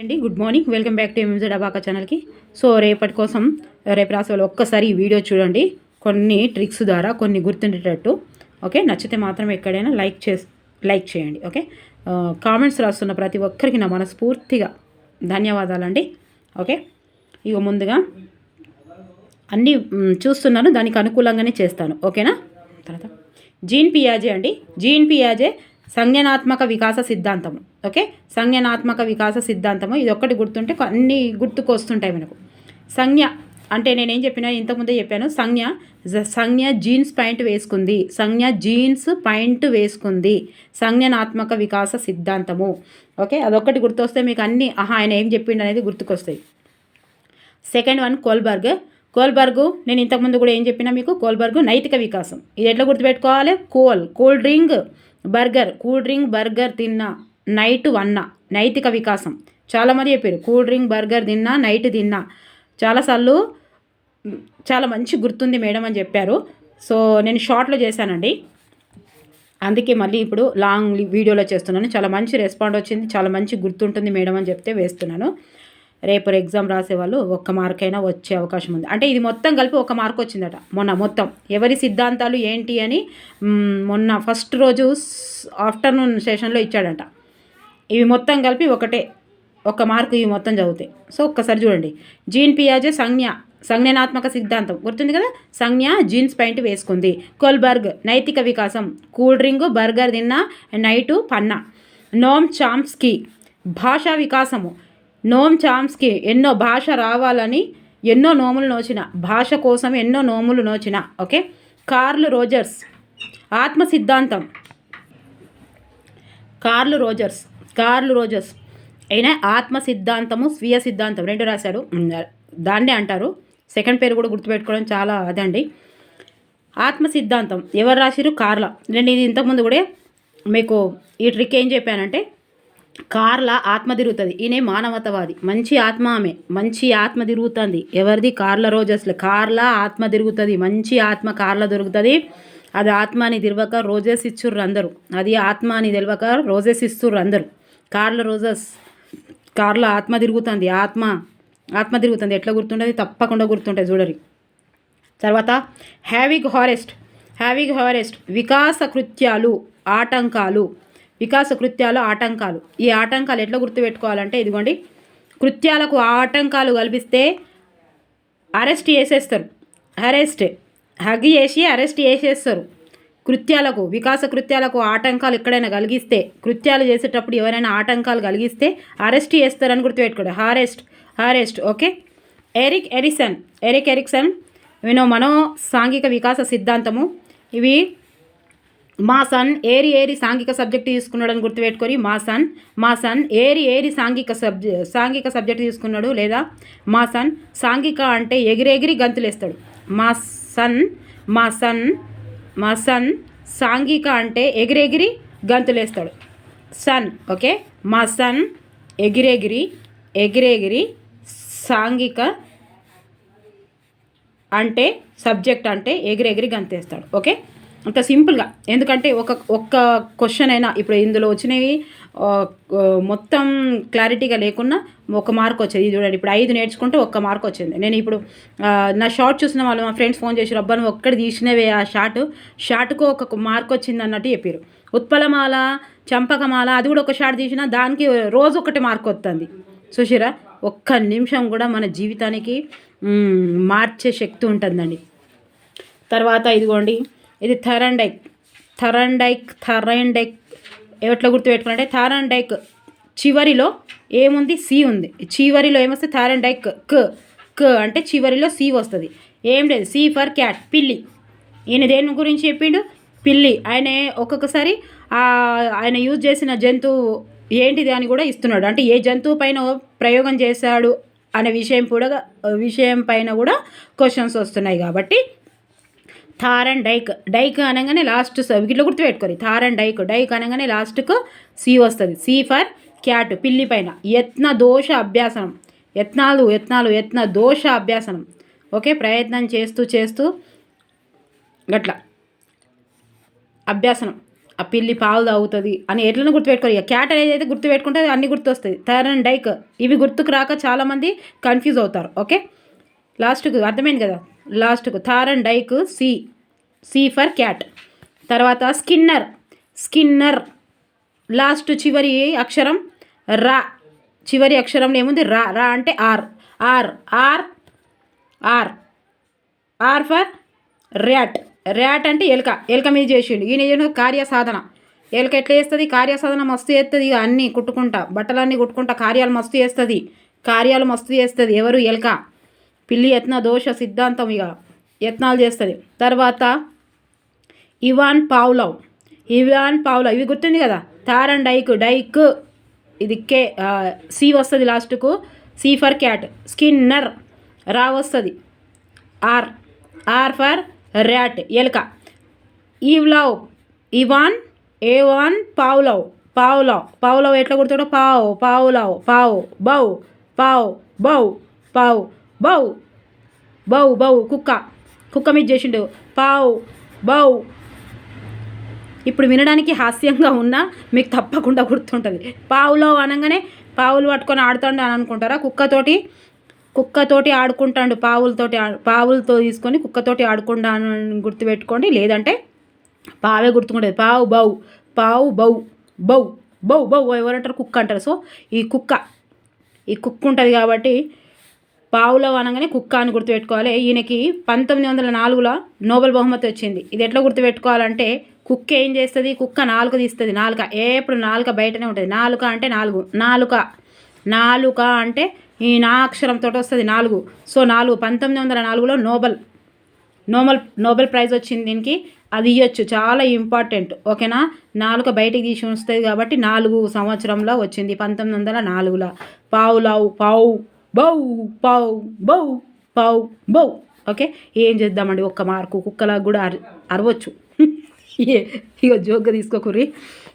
అండి. Good morning welcome back to MZ abaca ఛానల్కి so రేపటి కోసం రేపు రాసేవాళ్ళు ఒక్కసారి ఈ వీడియో చూడండి. కొన్ని ట్రిక్స్ ద్వారా కొన్ని గుర్తుండేటట్టు. ఓకే నచ్చితే మాత్రం ఎక్కడైనా లైక్ చేసి లైక్ చేయండి. ఓకే కామెంట్స్ uh, రాస్తున్న ప్రతి ఒక్కరికి నా మనస్ఫూర్తిగా ధన్యవాదాలండి. ఓకే ఇక ముందుగా అన్నీ చూస్తున్నాను. దానికి అనుకూలంగానే చేస్తాను. ఓకేనా తర్వాత? జీన్ పియాజే అండి. జీన్ పియాజే సంజ్ఞానాత్మక వికాస సిద్ధాంతము. ఓకే? సంజ్ఞానాత్మక వికాస సిద్ధాంతము. ఇది ఒక్కటి గుర్తుంటే అన్ని గుర్తుకొస్తుంటాయి మనకు. సంజ్ఞ అంటే నేనేం చెప్పినా ఇంతకుముందే చెప్పాను. సంజ్ఞ జ- సంజ్ఞ జీన్స్ పాయింట్ వేసుకుంది. సంజ్ఞ జీన్స్ పాయింట్ వేసుకుంది. సంజ్ఞానాత్మక వికాస సిద్ధాంతము. ఓకే? అదొక్కటి గుర్తొస్తే మీకు అన్ని ఆహా ఆయన ఏం చెప్పిండు అనేది గుర్తుకొస్తాయి. Second one Kohlberg. కోల్బర్గ్ నేను ఇంతకుముందు కూడా ఏం చెప్పినా మీకు? కోల్బర్గ్ నైతిక వికాసం. ఇది ఎట్లా గుర్తుపెట్టుకోవాలి? Coal cool drink. Burger cool drink burger తిన్నా నైట్ వన్నా నైతిక వికాసం. చాలామంది చెప్పారు కూల్ డ్రింక్ బర్గర్ తిన్నా నైట్ తిన్నా. చాలాసార్లు చాలా మంచి గుర్తుంది మేడం అని చెప్పారు. సో నేను షార్ట్లో చేశానండి. అందుకే మళ్ళీ ఇప్పుడు లాంగ్ వీడియోలో చేస్తున్నాను. చాలా మంచి రెస్పాండ్ వచ్చింది చాలా మంచి గుర్తుంటుంది మేడం అని చెప్తే వేస్తున్నాను. రేపు ఎగ్జామ్ రాసేవాళ్ళు ఒక్క మార్క్ అయినా వచ్చే అవకాశం ఉంది. అంటే ఇది మొత్తం కలిపి ఒక మార్క్ వచ్చిందట మొన్న మొత్తం. ఎవరి సిద్ధాంతాలు ఏంటి అని మొన్న ఫస్ట్ రోజు ఆఫ్టర్నూన్ సెషన్లో ఇచ్చాడంట. ఇవి మొత్తం కలిపి ఒకటే ఒక మార్కు ఇవి మొత్తం చదివితే. సో ఒక్కసారి చూడండి. జీన్ పియాజే సంజ్ఞ సంజ్ఞానాత్మక సిద్ధాంతం. గుర్తుంది కదా? సంజ్ఞ జీన్స్ ప్యాంట్ వేసుకుంది. కోల్బర్గ్ నైతిక వికాసం. కూల్ డ్రింక్ బర్గర్ తిన్న నైటు పన్నా. నోమ్ చామ్స్కీ భాషా వికాసము. నోమ్ చామ్స్కి ఎన్నో భాష రావాలని ఎన్నో నోములు నోచిన భాష కోసం ఎన్నో నోములు నోచిన ఓకే? కార్ల్ రోజర్స్ ఆత్మ సిద్ధాంతం. Carl Rogers Carl Rogers. అయిన ఆత్మ సిద్ధాంతము స్వీయ సిద్ధాంతం రెండు రాశాడు దాన్నే అంటారు. సెకండ్ పేరు కూడా గుర్తుపెట్టుకోవడం చాలా అదండి. ఆత్మ సిద్ధాంతం ఎవరు రాసిరు కార్ల. నేను ఇది ఇంతకుముందు కూడా మీకు ఈ ట్రిక్ ఏం చెప్పానంటే కార్ల ఆత్మ తిరుగుతుంది. ఈయనే మానవతవాది. మంచి ఆత్మ ఆమె. మంచి ఆత్మ తిరుగుతుంది. ఎవరిది? కార్ల రోజెస్లో. కార్ల ఆత్మ తిరుగుతుంది. మంచి ఆత్మ కార్ల దొరుకుతుంది. అది ఆత్మ అని తిరగక రోజెస్ ఇచ్చుర్రు అందరూ. అది ఆత్మ అని తెలియక రోజెస్ ఇస్తుర్రు అందరూ. కార్ల రోజెస్. కార్ల ఆత్మ తిరుగుతుంది. ఆత్మ ఆత్మ తిరుగుతుంది. ఎట్లా గుర్తుంటుంది తప్పకుండా గుర్తుంటుంది చూడరి. తర్వాత హ్యావిగ్ హారెస్ట్. హ్యావిగ్ హారెస్ట్. వికాస కృత్యాలు ఆటంకాలు వికాస కృత్యాలు ఆటంకాలు. ఈ ఆటంకాలు ఎట్లా గుర్తుపెట్టుకోవాలంటే ఇదిగోండి. కృత్యాలకు ఆటంకాలు కల్పిస్తే అరెస్ట్ చేసేస్తారు. అరెస్ట్. హగ్ చేసి అరెస్ట్ చేసేస్తారు. కృత్యాలకు వికాస కృత్యాలకు ఆటంకాలు ఎక్కడైనా కలిగిస్తే కృత్యాలు చేసేటప్పుడు ఎవరైనా ఆటంకాలు కలిగిస్తే అరెస్ట్ చేస్తారని గుర్తుపెట్టుకోండి. హారెస్ట్ హారెస్ట్ okay? Erik Erikson Erik Erikson వినో మనో సాంఘిక వికాస సిద్ధాంతము. ఇవి మా సన్ ఏరి ఏరి సాంఘిక సబ్జెక్ట్ తీసుకున్నాడని గుర్తుపెట్టుకొని మా సన్ మా సన్ ఏరి ఏరి సాంఘిక సబ్జె సాంఘిక సబ్జెక్ట్ తీసుకున్నాడు లేదా? మా సన్ సాంఘిక అంటే ఎగిరెగిరి గంతులేస్తాడు. మా సన్ మా సన్ మా సన్ సాంఘిక అంటే ఎగిరెగిరి గంతులేస్తాడు. Son okay? మా సన్ ఎగిరెగిరి ఎగిరెగిరి సాంఘిక అంటే సబ్జెక్ట్ అంటే ఎగిరెగిరి గంతేస్తాడు. ఓకే? అంత సింపుల్గా. ఎందుకంటే ఒక ఒక్క క్వశ్చన్ అయినా ఇప్పుడు ఇందులో వచ్చినవి మొత్తం క్లారిటీగా లేకున్నా ఒక మార్క్ వచ్చేది. ఇది చూడండి ఇప్పుడు ఐదు నేర్చుకుంటే ఒక్క మార్క్ వచ్చింది. నేను ఇప్పుడు నా షార్ట్ చూసిన వాళ్ళు మా ఫ్రెండ్స్ ఫోన్ చేసి రబ్బను నువ్వు ఒక్కటి తీసినవే ఆ షార్ట్. షార్ట్కు ఒక మార్క్ వచ్చింది అన్నట్టు చెప్పారు ఉత్పలమాల చంపకమాల అది కూడా ఒక షార్ట్ తీసినా దానికి రోజు ఒకటి మార్క్ వస్తుంది చూసిరా ఒక్క నిమిషం కూడా మన జీవితానికి మార్చే శక్తి ఉంటుందండి. తర్వాత ఇదిగోండి. ఇది థరండైక్. థరండైక్ థరైండైక్. ఎట్లా గుర్తుపెట్టుకుంటే థారండైక్. చివరిలో ఏముంది? సి ఉంది. చివరిలో ఏమొస్తే? థారండైక్. క్. క్ అంటే చివరిలో సి వస్తుంది. ఏం లేదు. C for cat. పిల్లి. ఈయన దేని గురించి చెప్పిండు? పిల్లి. ఆయన ఒక్కొక్కసారి ఆయన యూజ్ చేసిన జంతువు ఏంటిది అని కూడా ఇస్తున్నాడు. అంటే ఏ జంతువు పైన ప్రయోగం చేశాడు అనే విషయం కూడా విషయం పైన కూడా క్వశ్చన్స్ వస్తున్నాయి కాబట్టి థార్ అండ్ డైక్. డైక్ అనగానే లాస్ట్ వీటిలో గుర్తుపెట్టుకోరు. థార్ అండ్ డైక్. డైక్ అనగానే లాస్ట్కు సి వస్తుంది. సి ఫర్ క్యాట్ పిల్లి పైన. యత్న దోష అభ్యాసనం. యత్నాలు యత్నాలు యత్న దోష అభ్యాసనం. ఓకే? ప్రయత్నం చేస్తూ చేస్తూ. గట్లా. అభ్యాసనం. ఆ పిల్లి పాలు తాగుతుంది అని ఎట్లనో గుర్తుపెట్టుకోరు. ఇక క్యాట్ అనేది అయితే గుర్తుపెట్టుకుంటే అది అన్ని గుర్తొస్తుంది. Thorndike. ఇవి గుర్తుకు రాక చాలామంది కన్ఫ్యూజ్ అవుతారు. ఓకే? లాస్ట్కు అర్థమైంది కదా? లాస్ట్కు Thorndike C C for cat. తర్వాత స్కిన్నర్ స్కిన్నర్. లాస్ట్ చివరి అక్షరం రా. చివరి అక్షరంలో ఏముంది? రా రా అంటే R. R R R. R for rat. Rat అంటే ఎలుక. ఎలుక మీద చేసిండు. ఈయన చేసిన కార్య సాధన ఎలుక ఎట్లా చేస్తుంది? కార్యసాధన మస్తు చేస్తుంది. ఇక అన్నీ కుట్టుకుంటా. బట్టలన్నీ కుట్టుకుంటా. కార్యాలు మస్తు చేస్తుంది. కార్యాలు మస్తు చేస్తుంది. ఎవరు? ఎలుక. పిల్లి యత్న దోష సిద్ధాంతం ఇక యత్నాలు చేస్తుంది. తర్వాత ఇవాన్ పావులవ్. ఇవాన్ పావులవ్. ఇవి గుర్తుంది కదా? తారన్ అండ్ డైక్ డైక్. ఇది కే సి వస్తుంది లాస్ట్కు. C for cat. స్కిన్నర్. రా వస్తుంది. ఆర్. R for rat. ఎలుక. ఈవ్లవ్. ఇవాన్ ఏవాన్ పావులవ్. పావులవ్. పావులవ్ ఎట్లా కుడతాడో పావు పావులవ్ పావు బౌ పావు బౌ పావు. బౌ బౌ బౌ కుక్క. కుక్క మీద చేసిండు. పావు బౌ ఇప్పుడు వినడానికి హాస్యంగా ఉన్నా మీకు తప్పకుండా గుర్తుంటుంది. పావులో అనగానే పావులు పట్టుకొని ఆడుతాడు అని అనుకుంటారా? కుక్కతోటి కుక్కతోటి ఆడుకుంటాడు పావులతోటి పావులతో తీసుకొని కుక్కతోటి ఆడుకుంటా అని గుర్తుపెట్టుకోండి. లేదంటే పావే గుర్తుకుంటుంది పావు బౌ పావు బౌ బౌ బౌ బౌ ఎవరంటారు? కుక్క అంటారు. సో ఈ కుక్క ఈ కుక్క ఉంటుంది కాబట్టి పావులో అనగానే కుక్క అని గుర్తుపెట్టుకోవాలి. ఈయనకి పంతొమ్మిది వందల నాలుగులో నోబెల్ బహుమతి వచ్చింది. ఇది ఎట్లా గుర్తుపెట్టుకోవాలంటే కుక్క ఏం చేస్తుంది? కుక్క నాలుక తీస్తుంది. నాలుక ఎప్పుడు నాలుక బయటనే ఉంటుంది. నాలుక అంటే నాలుగు. నాలుక. నాలుక అంటే ఈ నా అక్షరంతో వస్తుంది నాలుగు. సో నాలుగు. పంతొమ్మిది వందల నాలుగులో నోబెల్ నోబెల్ నోబెల్ ప్రైజ్ వచ్చింది దీనికి. అది ఇవ్వచ్చు చాలా ఇంపార్టెంట్. ఓకేనా? నాలుక బయటికి తీసి ఉంచుతుంది కాబట్టి నాలుగు సంవత్సరంలో వచ్చింది పంతొమ్మిది వందల నాలుగులో. పావులావు పావు బౌ పౌ బౌ పౌ బౌ. ఓకే? ఏం చేద్దామండి? ఒక్క మార్కు కుక్కలకు కూడా అర అరవచ్చు. ఇక జోక్ తీసుకోకుర్రి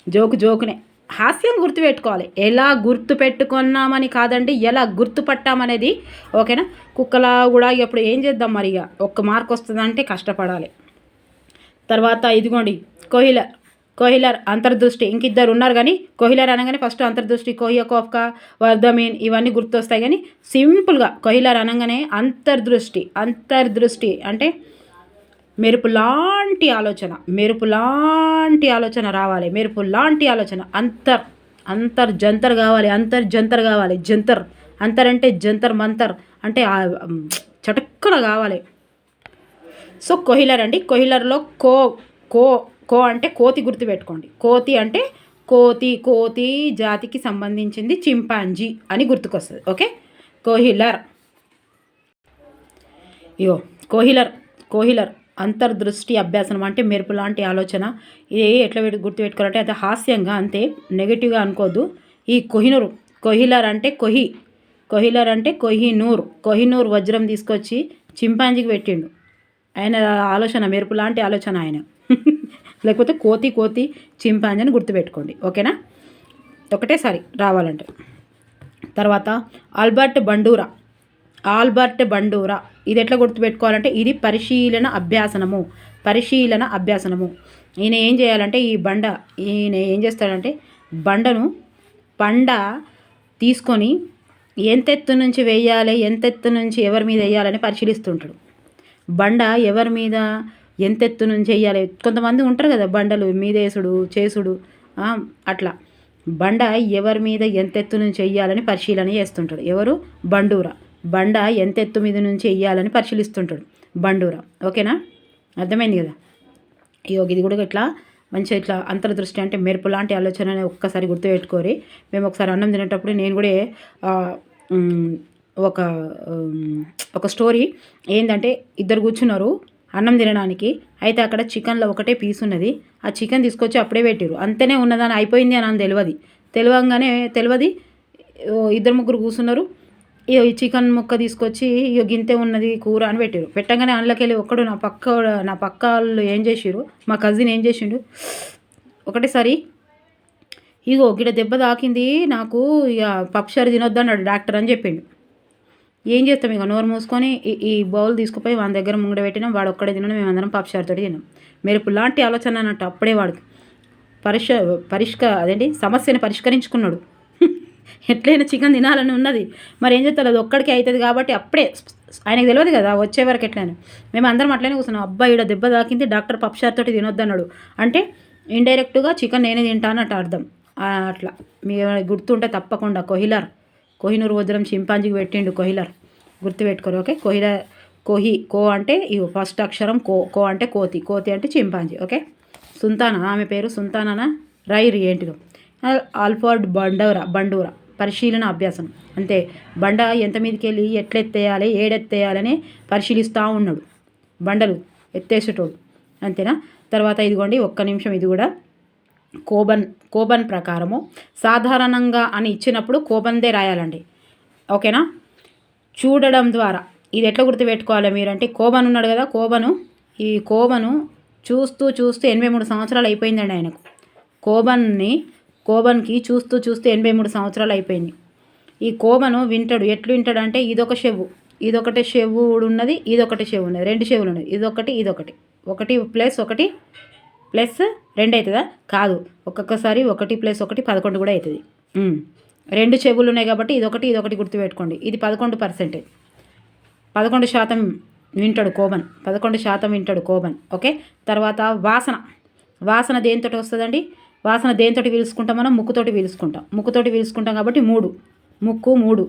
జోకు జోకునే. హాస్యం గుర్తుపెట్టుకోవాలి. ఎలా గుర్తు పెట్టుకున్నామని కాదండి ఎలా గుర్తుపట్టామనేది. ఓకేనా? కుక్కలా కూడా ఇప్పుడు ఏం చేద్దాం మరి ఇక ఒక్క మార్క్ వస్తుందంటే కష్టపడాలి. తర్వాత ఇదిగోండి కోహిలర్ కోహిలర్ అంతర్దృష్టి. ఇంకిద్దరు ఉన్నారు కానీ కోహిలర్ అనగానే ఫస్ట్ అంతర్దృష్టి కోహియ కోఫ్కా వర్ధమీన్ ఇవన్నీ గుర్తొస్తాయి కానీ సింపుల్గా కోహిలర్ అనగానే అంతర్దృష్టి అంతర్దృష్టి అంటే మెరుపు లాంటి ఆలోచన మెరుపు లాంటి ఆలోచన రావాలి మెరుపు లాంటి ఆలోచన అంతర్ అంతర్ జంతర్ కావాలి అంతర్ జంతర్ కావాలి జంతర్ అంతర్ అంటే జంతర్ మంతర్ అంటే చటుక్కున కావాలి. సో కొహిలర్ అండి కొహిలర్లో కో కో కో అంటే కోతి గుర్తుపెట్టుకోండి. కోతి అంటే కోతి కోతి జాతికి సంబంధించింది చింపాంజీ అని గుర్తుకొస్తుంది. Okay? Kohler. Ego Kohler Kohler అంతర్దృష్టి అభ్యాసనం అంటే మెరుపు లాంటి ఆలోచన. ఏ ఎట్లా పెట్టి గుర్తుపెట్టుకోవాలంటే అది హాస్యంగా అంతే నెగిటివ్గా అనుకోవద్దు ఈ కొహినూరు కొహిలర్ అంటే కొహి కొహిలర్ అంటే కొహినూర్ కొహినూర్ వజ్రం తీసుకొచ్చి చింపాంజీకి పెట్టిండు. ఆయన ఆలోచన మెరుపు లాంటి ఆలోచన ఆయన. లేకపోతే కోతి కోతి చింపాంజీ అని గుర్తుపెట్టుకోండి. ఓకేనా? ఒకటేసారి రావాలంటే. తర్వాత ఆల్బర్ట్ బండూరా. Albert Bandura. ఇది ఎట్లా గుర్తుపెట్టుకోవాలంటే ఇది పరిశీలన అభ్యాసనము. పరిశీలన అభ్యాసనము. ఈయన ఏం చేయాలంటే ఈ బండ ఈయన ఏం చేస్తాడంటే బండను బండ తీసుకొని ఎంతెత్తు నుంచి వేయాలి ఎంతెత్తు నుంచి ఎవరి మీద వేయాలని పరిశీలిస్తుంటాడు. బండ ఎవరి మీద ఎంతెత్తు నుంచి వేయాలి కొంతమంది ఉంటారు కదా బండలు మీదేసుడు చేసుడు అట్లా. బండ ఎవరి మీద ఎంతెత్తు నుంచి వెయ్యాలని పరిశీలన చేస్తుంటాడు. ఎవరు? బండూర. బండ ఎంతెత్తు మీద నుంచి వెయ్యాలని పరిశీలిస్తుంటాడు. బండూర. ఓకేనా? అర్థమైంది కదా? యోగి ఇది కూడా ఇట్లా మంచిగా ఇట్లా అంతర్దృష్టి అంటే మెరుపు లాంటి ఆలోచన ఒక్కసారి గుర్తుపెట్టుకోరి. మేము ఒకసారి అన్నం తినేటప్పుడు నేను కూడా ఒక ఒక స్టోరీ ఏంటంటే ఇద్దరు కూర్చున్నారు. అన్నం తినడానికి. అయితే అక్కడ చికెన్లో ఒకటే పీస్ ఉన్నది. ఆ చికెన్ తీసుకొచ్చి అప్పుడే పెట్టారు అంతనే ఉన్నదని అయిపోయింది అని అని తెలియదు. తెలియంగానే తెలియదు ఇద్దరు ముగ్గురు కూర్చున్నారు ఇగో ఈ చికెన్ ముక్క తీసుకొచ్చి ఇక గింతే ఉన్నది కూర అని పెట్టారు పెట్టగానే అందులోకి వెళ్ళి ఒక్కడు నా పక్క నా పక్క వాళ్ళు ఏం చేసిరు మా కజిన్ ఏం చేసిండు? ఒకటేసారి ఇగో గిడ దెబ్బ తాకింది నాకు ఇక పప్పుచారు తినొద్దు అన్నాడు డాక్టర్ అని చెప్పిండు. ఏం చేస్తాం ఇక? నోరు మూసుకొని ఈ- ఈ బౌల్ తీసుకుపోయి వాని దగ్గర ముంగడ పెట్టినాం. వాడు ఒక్కడే తినడం మేమందరం పప్పుచారుతో తిన్నాం. మెరుపు లాంటి ఆలోచన అన్నట్టు అప్పుడే వాడికి. పరిష పరిష్క అదేంటి? సమస్యను పరిష్కరించుకున్నాడు. ఎట్లయినా చికెన్ తినాలని ఉన్నది. మరి ఏం చేస్తారు? అది ఒక్కడికి అవుతుంది కాబట్టి అప్పుడే ఆయనకు తెలియదు కదా వచ్చే వరకు ఎట్లయినా. మేము అందరం అట్లనే కూర్చున్నాం. అబ్బాయి ఈడ దెబ్బ తాకింది డాక్టర్ పప్షార్ తోటి తినొద్దన్నాడు. అంటే ఇండైరెక్ట్గా చికెన్ నేనే తింటానట్టు అర్థం. అట్లా. మీ గుర్తుంటే తప్పకుండా కొహిలర్. కోహినూరు వజ్రం చింపాంజీకి పెట్టిండు కోహిలర్. గుర్తుపెట్టుకోరు ఓకే? కోహిలర్ కోహి కో అంటే ఇవి ఫస్ట్ అక్షరం కో కో అంటే కోతి కోతి అంటే చింపాంజీ ఓకే? సుంతానా ఆమె పేరు సుంతానా రైర్ ఏంటిదో. ఆల్ఫర్డ్ బండూరా బండూరా పరిశీలన అభ్యాసం. అంతే బండ ఎంత మీదకి వెళ్ళి ఎట్లెత్తేయాలి ఏడెత్తేయాలని పరిశీలిస్తూ ఉన్నాడు. బండలు ఎత్తేసేటోడు. అంతేనా? తర్వాత ఇదిగోండి ఒక్క నిమిషం ఇది కూడా. కోబన్ కోబన్ ప్రకారము సాధారణంగా అని ఇచ్చినప్పుడు కోబన్దే రాయాలండి. ఓకేనా? చూడడం ద్వారా. ఇది ఎట్లా గుర్తుపెట్టుకోవాలి మీరంటే కోబన్ ఉన్నాడు కదా కోబను ఈ కోబను చూస్తూ చూస్తూ ఎనభై మూడు సంవత్సరాలు అయిపోయిందండి ఆయనకు. కోబన్ని కోబన్కి చూస్తూ చూస్తూ ఎనభై మూడు సంవత్సరాలు అయిపోయింది. ఈ కోబను వింటాడు. ఎట్లు వింటాడు అంటే ఇదొక చెవు ఇదొకటి చెవు ఉన్నది ఇదొకటి చెవు ఉన్నది రెండు చెవులు ఉన్నది ఇదొకటి ఇదొకటి. ఒకటి ప్లస్ ఒకటి ప్లస్ రెండు అవుతుందా కాదు. ఒక్కొక్కసారి ఒకటి ప్లస్ ఒకటి పదకొండు కూడా అవుతుంది రెండు చెవులు ఉన్నాయి కాబట్టి ఇదొకటి ఇదొకటి గుర్తుపెట్టుకోండి. ఇది పదకొండు పర్సెంటేజ్ పదకొండు శాతం వింటాడు కోబన్ పదకొండు శాతం వింటాడు కోబన్ ఓకే? తర్వాత వాసన. వాసన దేనితోటి వస్తుందండి? వాసన దేనితోటి పీల్చుకుంటాం మనం? ముక్కుతోటి పీల్చుకుంటాం. ముక్కుతోటి పీల్చుకుంటాం కాబట్టి మూడు. ముక్కు మూడు.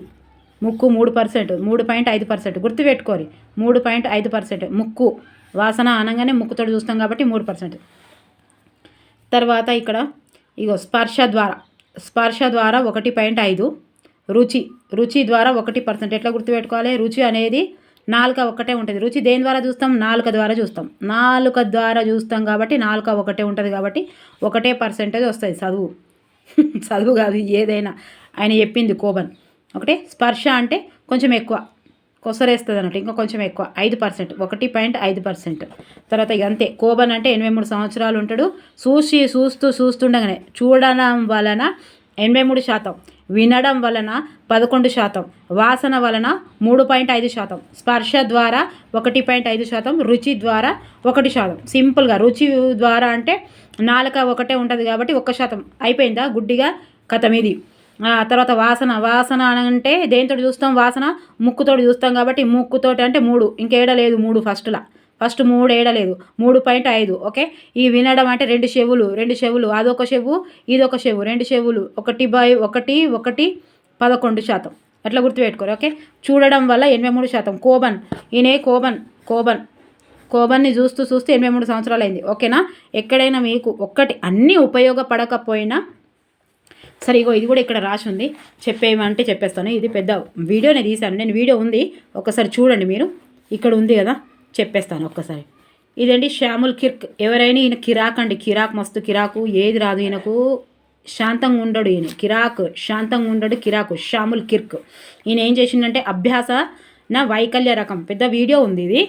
ముక్కు మూడు పర్సెంట్. మూడు పాయింట్ ఐదు పర్సెంట్. గుర్తుపెట్టుకోరి. మూడు పాయింట్ ఐదు పర్సెంట్. ముక్కు. వాసన అనగానే ముక్కుతోటి చూస్తాం కాబట్టి మూడు పర్సెంట్. తర్వాత ఇక్కడ ఇగో స్పర్శ ద్వారా. స్పర్శ ద్వారా ఒకటి పాయింట్ ఐదు. రుచి. రుచి ద్వారా ఒకటి పర్సెంట్. ఎట్లా గుర్తుపెట్టుకోవాలి? రుచి అనేది నాలుక ఒకటే ఉంటుంది. రుచి దేని ద్వారా చూస్తాం? నాలుక ద్వారా చూస్తాం. నాలుక ద్వారా చూస్తాం కాబట్టి నాలుక ఒకటే ఉంటుంది కాబట్టి ఒకటే పర్సెంటేజ్ వస్తుంది. చదువు. చదువు కాదు ఏదైనా. ఆయన చెప్పింది కోబన్. ఒకటే. స్పర్శ అంటే కొంచెం ఎక్కువ. కొసరేస్తుంది అన్నట్టు ఇంకా కొంచెం ఎక్కువ ఐదు పర్సెంట్ ఒకటి పాయింట్ ఐదు పర్సెంట్. తర్వాత ఇక అంతే కోబన్ అంటే ఎనభై మూడు సంవత్సరాలు ఉంటాడు. చూసి చూస్తూ చూస్తుండగానే చూడడం వలన ఎనభై మూడు శాతం వినడం వలన పదకొండు శాతం వాసన వలన మూడు పాయింట్ ఐదు శాతం స్పర్శ ద్వారా ఒకటి పాయింట్ ఐదు శాతం రుచి ద్వారా ఒకటి శాతం. సింపుల్గా రుచి ద్వారా అంటే నాలుక ఒకటే ఉంటుంది కాబట్టి ఒక్క శాతం. అయిపోయిందా? గుడ్డిగా? కథం ఇది. తర్వాత వాసన వాసన అంటే దేంతో చూస్తాం? వాసన ముక్కుతోటి చూస్తాం కాబట్టి ముక్కుతోటి అంటే మూడు. ఇంకేడ లేదు మూడు ఫస్ట్లా. ఫస్ట్ మూడు ఏడలేదు మూడు పాయింట్ ఐదు ఓకే? ఈ వినడం అంటే రెండు చెవులు రెండు చెవులు. అదొక చెవు ఇదొక చెవు. రెండు చెవులు ఒకటి బై ఒకటి ఒకటి పదకొండు శాతం. అట్లా గుర్తుపెట్టుకోరు ఓకే? చూడడం వల్ల ఎనభై మూడు శాతం. కోబన్. ఈయనే కోబన్ కోబన్. కోబన్ని చూస్తూ చూస్తూ ఎనభై మూడు సంవత్సరాలు అయింది ఓకేనా? ఎక్కడైనా మీకు ఒక్కటి అన్నీ ఉపయోగపడకపోయినా సరే ఇగో ఇది కూడా ఇక్కడ రాసి ఉంది చెప్పేయమంటే చెప్పేస్తాను. ఇది పెద్ద వీడియోనే తీశాను. నేను వీడియో ఉంది. ఒకసారి చూడండి మీరు. ఇక్కడ ఉంది కదా. చెప్పేస్తాను ఒక్కసారి. ఇదండి శ్యాముల్ కిర్క్. ఎవరైనా ఈయన కిరాక్ అండి. కిరాక్ మస్తు కిరాకు. ఏది రాదు ఈయనకు. శాంతంగా ఉండడు ఈయన. కిరాక్ శాంతంగా ఉండడు కిరాకు. Samuel Kirk. ఈయన ఏం చేసిండంటే అభ్యాస నా వైకల్య రకం. పెద్ద వీడియో ఉంది ఇది.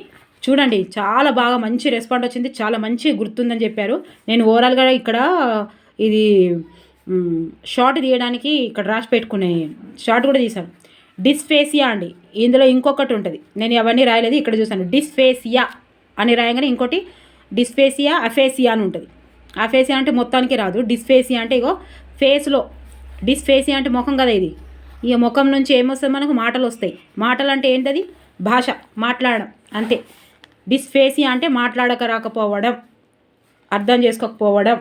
చూడండి. చాలా బాగా మంచి రెస్పాండ్ వచ్చింది. చాలా మంచి గుర్తుందని చెప్పారు. నేను ఓవరాల్గా ఇక్కడ ఇది షార్ట్ తీయడానికి ఇక్కడ రాసి పెట్టుకునే షార్ట్ కూడా తీసాను డిస్ఫేసియా అండి. ఇందులో ఇంకొకటి ఉంటుంది. నేను అవన్నీ రాయలేదు ఇక్కడ చూసాను డిస్ఫేసియా అని రాయగానే ఇంకోటి డిస్ఫేసియా అఫేసియా అని ఉంటుంది. అఫేసియా అంటే మొత్తానికి రాదు. డిస్ఫేసియా అంటే ఇగో ఫేస్లో. డిస్ఫేసియా అంటే ముఖం కదా ఇది. ఇక ముఖం నుంచి ఏమొస్తుంది మనకు? మాటలు వస్తాయి. మాటలు అంటే ఏంటది? భాష మాట్లాడడం. అంతే. డిస్ఫేసియా అంటే మాట్లాడక రాకపోవడం. అర్థం చేసుకోకపోవడం.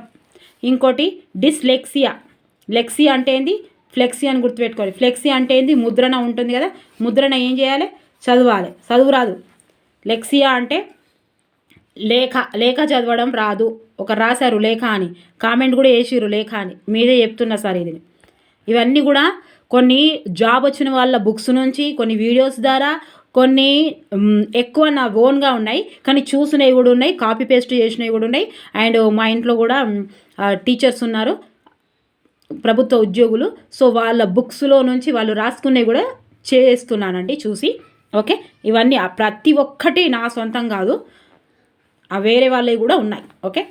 ఇంకోటి డిస్లెక్సియా. లెక్సియా అంటే ఏంది? ఫ్లెక్సీ అని గుర్తుపెట్టుకోవాలి. ఫ్లెక్సీ అంటే ఏంది? ముద్రణ ఉంటుంది కదా ముద్రణ ఏం చేయాలి? చదవాలి. చదువు రాదు. లెక్సియా అంటే లేఖ లేఖ చదవడం రాదు. ఒక రాశారు లేఖ అని. కామెంట్ కూడా వేసిరు లేఖ అని. మీదే చెప్తున్నా సార్ ఇది. ఇవన్నీ కూడా కొన్ని జాబ్ వచ్చిన వాళ్ళ బుక్స్ నుంచి కొన్ని వీడియోస్ ద్వారా కొన్ని ఎక్కువ నా ఓన్గా ఉన్నాయి కానీ చూసినవి కూడా ఉన్నాయి కాపీ పేస్ట్ చేసినవి కూడా ఉన్నాయి. అండ్ మా ఇంట్లో కూడా టీచర్స్ ఉన్నారు ప్రభుత్వ ఉద్యోగులు. సో వాళ్ళ బుక్స్లో నుంచి వాళ్ళు రాసుకునేవి కూడా చేస్తున్నానండి చూసి. ఓకే? ఇవన్నీ ప్రతి ఒక్కటి నా సొంతం కాదు. ఆ వేరే వాళ్ళవి కూడా ఉన్నాయి. ఓకే?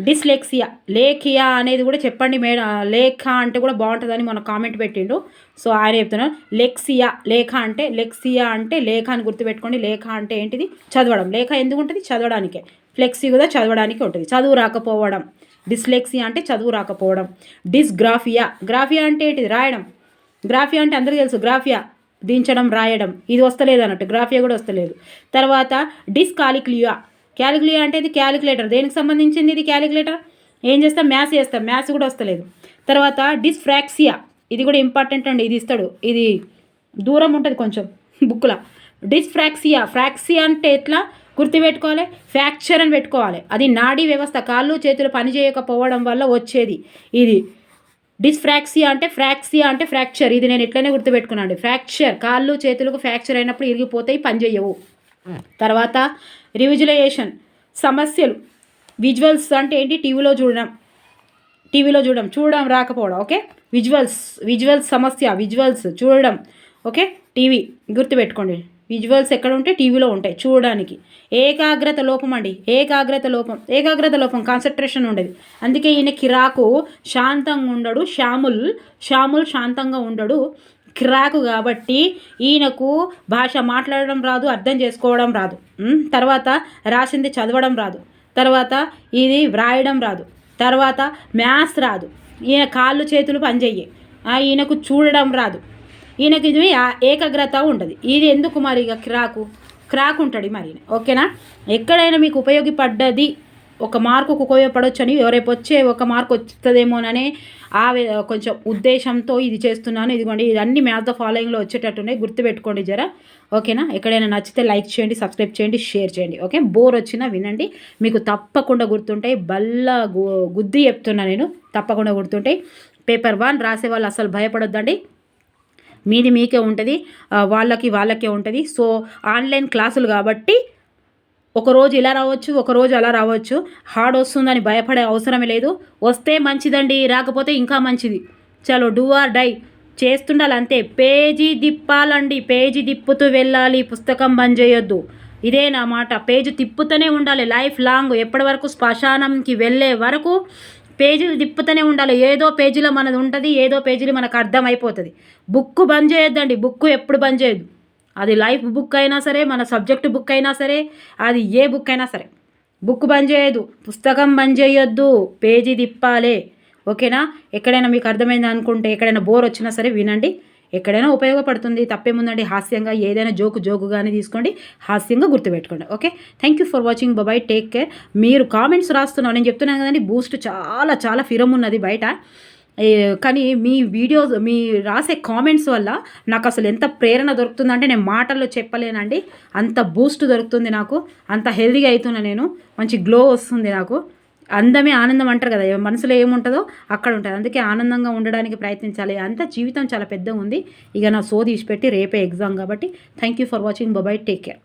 డిస్లెక్సియా లేఖియా అనేది కూడా చెప్పండి మేడం లేఖ అంటే కూడా బాగుంటుందని మన కామెంట్ పెట్టిండు. సో ఆయన చెప్తున్నాను లెక్సియా లేఖ అంటే లెక్సియా అంటే లేఖ అని గుర్తుపెట్టుకోండి. లేఖ అంటే ఏంటిది? చదవడం. లేఖ ఎందుకు ఉంటుంది? చదవడానికే. ఫ్లెక్సీ కూడా చదవడానికి ఉంటుంది. చదువు రాకపోవడం. డిస్లెక్సియా అంటే చదువు రాకపోవడం. డిస్గ్రాఫియా. గ్రాఫియా అంటే ఏంటిది? రాయడం. గ్రాఫియా అంటే అందరికీ తెలుసు. గ్రాఫియా దించడం రాయడం. ఇది వస్తలేదు అన్నట్టు. గ్రాఫియా కూడా వస్తలేదు. తర్వాత డిస్కాలిక్లియా. క్యాలిక్యులియా అంటే ఇది క్యాలిక్యులేటర్ దేనికి సంబంధించింది ఇది క్యాలిక్యులేటర్ ఏం చేస్తాం? మ్యాథ్స్ చేస్తాం. మ్యాథ్స్ కూడా వస్తలేదు. తర్వాత డిస్ఫ్రాక్సియా. ఇది కూడా ఇంపార్టెంట్ అండి. ఇది ఇస్తాడు. ఇది దూరం ఉంటుంది కొంచెం. బుక్లో డిస్ఫ్రాక్సియా. ఫ్రాక్సియా అంటే ఎట్లా? గుర్తుపెట్టుకోవాలి ఫ్రాక్చర్ అని పెట్టుకోవాలి. అది నాడీ వ్యవస్థ కాళ్ళు చేతులు పనిచేయకపోవడం వల్ల వచ్చేది ఇది. డిస్ఫ్రాక్సియా అంటే ఫ్రాక్సియా అంటే ఫ్రాక్చర్. ఇది నేను ఎట్లనే గుర్తుపెట్టుకున్నాను. ఫ్రాక్చర్ కాళ్ళు చేతులకు ఫ్రాక్చర్ అయినప్పుడు ఇరిగిపోతాయి పనిచేయవు. తర్వాత రివిజులైజేషన్ సమస్యలు. విజువల్స్ అంటే ఏంటి? టీవీలో చూడడం. టీవీలో చూడడం. చూడడం రాకపోవడం. ఓకే? విజువల్స్ విజువల్స్ సమస్య విజువల్స్ చూడడం. ఓకే? టీవీ గుర్తుపెట్టుకోండి. విజువల్స్ ఎక్కడ ఉంటే టీవీలో ఉంటాయి చూడడానికి. ఏకాగ్రత లోపం అండి. ఏకాగ్రత లోపం. ఏకాగ్రత లోపం కాన్సన్ట్రేషన్ ఉండేది. అందుకే ఈయన కిరాకు శాంతంగా ఉండడు. శ్యాముల్ శ్యాముల్ శాంతంగా ఉండడు. కిరాకు కాబట్టి ఈయనకు భాష మాట్లాడడం రాదు అర్థం చేసుకోవడం రాదు. తర్వాత రాసింది చదవడం రాదు. తర్వాత ఇది వ్రాయడం రాదు. తర్వాత మ్యాథ్స్ రాదు. ఈయన కాళ్ళు చేతులు పనిచేయే ఆ, ఈయనకు చూడడం రాదు. ఈయనకి ఇది ఆ- ఏకాగ్రత ఉండదు. ఇది ఎందుకు మరి ఇక క్రాకు? క్రాక్ ఉంటుంది మరి ఓకేనా? ఎక్కడైనా మీకు ఉపయోగపడ్డది ఒక మార్కుకు ఉపయోగపడవచ్చు అని రేపు వచ్చే ఒక మార్క్ వస్తుందేమోననే ఆ కొంచెం ఉద్దేశంతో ఇది చేస్తున్నాను. ఇదిగోండి ఇది అన్ని మ్యాథ్ ద ఫాలోయింగ్లో వచ్చేటట్టున్నాయి. గుర్తుపెట్టుకోండి జరా. ఓకేనా? ఎక్కడైనా నచ్చితే లైక్ చేయండి సబ్స్క్రైబ్ చేయండి షేర్ చేయండి. ఓకే? బోర్ వచ్చినా వినండి. మీకు తప్పకుండా గుర్తుంటాయి. బల్ల గు- గుద్ది చెప్తున్నా నేను. తప్పకుండా గుర్తుంటాయి. పేపర్ వన్ రాసే వాళ్ళు అసలు భయపడొద్దండి. మీది మీకే ఉంటుంది వాళ్ళకి వాళ్ళకే ఉంటుంది. సో ఆన్లైన్ క్లాసులు కాబట్టి ఒకరోజు ఇలా రావచ్చు ఒకరోజు అలా రావచ్చు. హార్డ్ వస్తుందని భయపడే అవసరమే లేదు. వస్తే మంచిదండి రాకపోతే ఇంకా మంచిది. చలో డూ ఆర్ డై. చేస్తుండాలి అంతే. పేజీ దిప్పాలండి పేజీ దిప్పుతూ వెళ్ళాలి పుస్తకం బంద్ చేయొద్దు. ఇదే నా మాట. పేజీ తిప్పుతూనే ఉండాలి. లైఫ్ లాంగ్ ఎప్పటి వరకు శ్మశానంకి వెళ్ళే వరకు పేజీలు తిప్పుతూనే ఉండాలి. ఏదో పేజీలో మనది ఉంటుంది ఏదో పేజీలో మనకు అర్థమైపోతుంది. బుక్ బంద్ చేయొద్దండి. బుక్ ఎప్పుడు బంద్ చేయొద్దు. అది లైఫ్ బుక్ అయినా సరే మన సబ్జెక్ట్ బుక్ అయినా సరే అది ఏ బుక్ అయినా సరే. బుక్ బంద్ చేయొద్దు. పుస్తకం బంద్ చేయొద్దు. పేజీ తిప్పాలే. ఓకేనా? ఎక్కడైనా మీకు అర్థమైంది అనుకుంటే ఎక్కడైనా బోర్ వచ్చినా సరే వినండి. ఎక్కడైనా ఉపయోగపడుతుంది తప్పేముందండి? హాస్యంగా ఏదైనా జోకు జోకుగానే తీసుకోండి హాస్యంగా గుర్తుపెట్టుకోండి. Okay? Thank you for watching బాబాయ్ టేక్ కేర్ మీరు కామెంట్స్ రాస్తున్నావు నేను చెప్తున్నాను కదండి బూస్ట్ చాలా చాలా ఫిరం ఉన్నది బయట. కానీ మీ వీడియోస్ మీ రాసే కామెంట్స్ వల్ల నాకు అసలు ఎంత ప్రేరణ దొరుకుతుందంటే నేను మాటల్లో చెప్పలేనండి. అంత బూస్ట్ దొరుకుతుంది నాకు. అంత హెల్దీగా అవుతున్నా నేను. మంచి గ్లో వస్తుంది నాకు. అందమే ఆనందం అంటారు కదా. మనసులో ఏముంటుందో అక్కడ ఉంటుంది అందుకే ఆనందంగా ఉండడానికి ప్రయత్నించాలి. అంత జీవితం చాలా పెద్దగా ఉంది. ఇక నా సో తీసిపెట్టి రేపే ఎగ్జామ్ కాబట్టి thank you for watching. Bye take care.